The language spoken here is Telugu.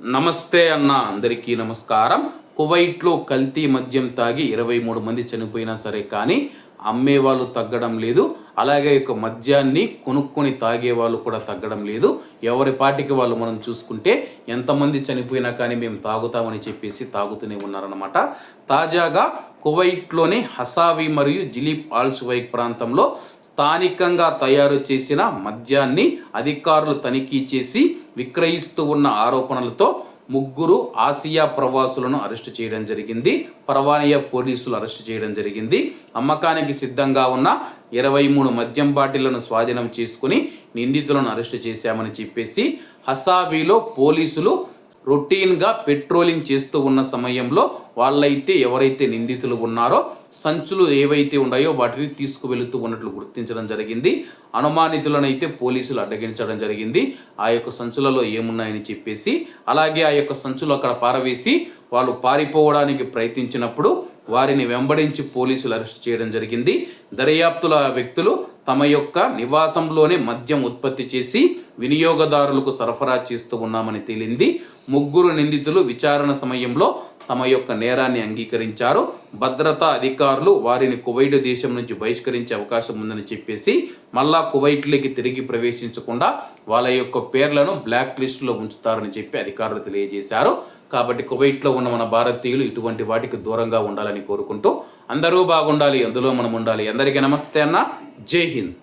నమస్తే అన్న అందరికీ నమస్కారం. కువైట్లో కల్తీ మద్యం తాగి ఇరవై మూడు మంది చనిపోయినా సరే కానీ అమ్మే వాళ్ళు తగ్గడం లేదు. అలాగే యొక్క మద్యాన్ని కొనుక్కొని తాగే వాళ్ళు కూడా తగ్గడం లేదు. ఎవరి పాటికి వాళ్ళు మనం చూసుకుంటే ఎంతమంది చనిపోయినా కానీ మేము తాగుతామని చెప్పేసి తాగుతూనే ఉన్నారన్నమాట. తాజాగా కువైట్లోని హసావి మరియు జిలీప్ ఆల్సువైక్ ప్రాంతంలో స్థానికంగా తయారు చేసిన మద్యాన్ని అధికారులు తనిఖీ చేసి విక్రయిస్తూ ఉన్న ఆరోపణలతో ముగ్గురు ఆసియా ప్రవాసులను అరెస్టు చేయడం జరిగింది. పర్వానియా పోలీసులు అరెస్టు చేయడం జరిగింది. అమ్మకానికి సిద్ధంగా ఉన్న ఇరవై మూడు మద్యం బాటిళ్ళను స్వాధీనం చేసుకుని నిందితులను అరెస్టు చేశామని చెప్పేసి హసావీలో పోలీసులు రొటీన్గా పెట్రోలింగ్ చేస్తూ ఉన్న సమయంలో వాళ్ళైతే ఎవరైతే నిందితులు ఉన్నారో సంచులు ఏవైతే ఉన్నాయో వాటిని తీసుకువెళుతూ ఉన్నట్లు గుర్తించడం జరిగింది. అనుమానితులనైతే పోలీసులు అడ్డగించడం జరిగింది. ఆ యొక్క సంచులలో ఏమున్నాయని చెప్పేసి అలాగే ఆ యొక్క సంచులు అక్కడ పారవేసి వాళ్ళు పారిపోవడానికి ప్రయత్నించినప్పుడు వారిని వెంబడించి పోలీసులు అరెస్ట్ చేయడం జరిగింది. దర్యాప్తుల వ్యక్తులు తమ యొక్క నివాసంలోనే మద్యం ఉత్పత్తి చేసి వినియోగదారులకు సరఫరా చేస్తూ ఉన్నామని తేలింది. ముగ్గురు నిందితులు విచారణ సమయంలో తమ యొక్క నేరాన్ని అంగీకరించారు. భద్రతా అధికారులు వారిని కువైట్ దేశం నుంచి బహిష్కరించే అవకాశం ఉందని చెప్పేసి మళ్ళా కువైట్లోకి తిరిగి ప్రవేశించకుండా వాళ్ళ యొక్క పేర్లను బ్లాక్ లిస్టులో ఉంచుతారని చెప్పి అధికారులు తెలియజేశారు. కాబట్టి కువైట్లో ఉన్న మన భారతీయులు ఇటువంటి వాటికి దూరంగా ఉండాలని కోరుకుంటూ అందరూ బాగుండాలి అందులో మనం ఉండాలి. అందరికీ నమస్తే అన్న. जय हिंद